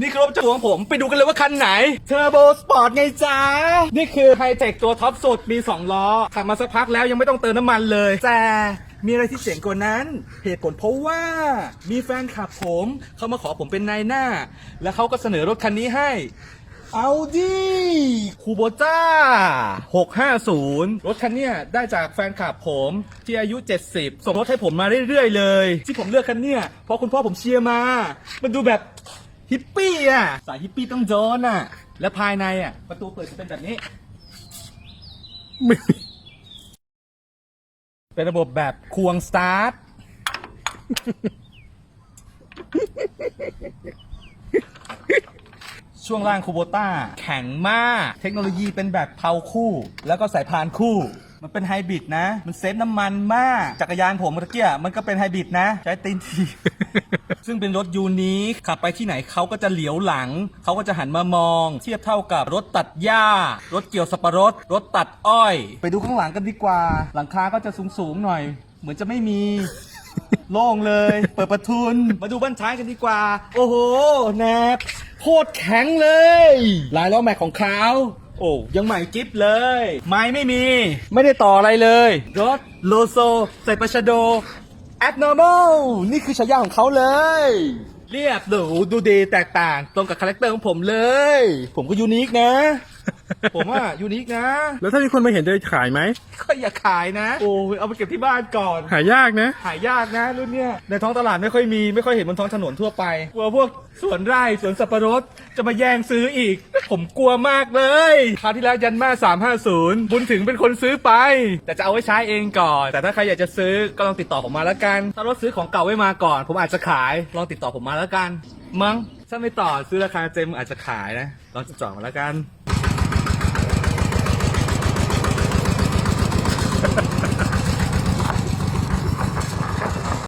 นี่คือรถประจำตัวของผมไปดูกันเลยว่าคันไหน Turbo Sport ไงจ๊ะนี่คือไฮเทคตัวท็อปสุดมี 2 ล้อขับมาสักพักแล้วยังไม่ต้องเติมน้ำมันเลย แต่มีอะไรที่เจ๋งกว่านั้น เหตุผลเพราะว่ามีแฟนคลับผม เขามาขอผมเป็นนายหน้า แล้วเขาก็เสนอรถคันนี้ให้ เอาดิคูโบต้า 650 รถคันเนี้ยได้จากแฟนคลับผมที่อายุ 70 ส่งรถให้ผมมาเรื่อยๆเลย ที่ผมเลือกคันเนี้ยเพราะคุณพ่อผมเชียร์มา มันดูแบบฮิปปี้อะ สายฮิปปี้ต้องโจนอะ และภายในอะ ประตูเปิดจะเป็นแบบนี้ เป็นระบบแบบควงสตาร์ท ช่วงล่างคูโบต้าแข็งมาก เทคโนโลยีเป็นแบบเพาคู่ แล้วก็สายพานคู่ มันเป็นไฮบริดนะ มันเซฟน้ำมันมาก จักรยานผมเมื่อกี้มันก็เป็นไฮบริดนะ ใช้ตีนที ซึ่งเป็นรถยูนิคขับไปที่ไหนเขาก็จะเหลียวหลัง เขาก็จะหันมามอง เทียบเท่ากับรถตัดหญ้า รถเกี่ยวสับปะรด รถตัดอ้อย ไปดูข้างหลังกันดีกว่า หลังคาก็จะสูงๆหน่อย เหมือนจะไม่มี โล่งเลย เปิดประทุน มาดูบ้านท้ายกันดีกว่า โอ้โหแนบโคตรแข็งเลย ลายล้อแม็กของเขาโอ้ยังใหม่กิ๊บเลย ไม้ไม่มี ไม่ได้ต่ออะไรเลย รถโลโซ ใส่ประชโด abnormal นี่คือฉายาของเขาเลย เรียบหรูดูดีแตกต่างตรงกับคาแรคเตอร์ของผมเลย ผมก็ยูนิคนะ ผมว่ายูนิคนะ แล้วถ้ามีคนมาเห็นจะขายไหมก็อย่าขายนะ โอ้ยเอาไปเก็บที่บ้านก่อน หายากนะ หายากนะรุ่นเนี้ยในท้องตลาดไม่ค่อยมีไม่ค่อยเห็นบนท้องถนนทั่วไป กลัวพวกสวนไร่สวนสับปะรดจะมาแย่งซื้ออีก ผมกลัวมากเลยคราวที่แล้วยันมา350 บุญถึงเป็นคนซื้อไป แต่จะเอาไว้ใช้เองก่อน แต่ถ้าใครอยากจะซื้อก็ลองติดต่อผมมาแล้วกัน ถ้ารถซื้อของเก่าไว้มาก่อน ผมอาจจะขายลองติดต่อผมมาแล้วกัน มั้งถ้าไม่ต่อซื้อราคาเต็มอาจจะขายนะลองติดต่อมาแล้วกัน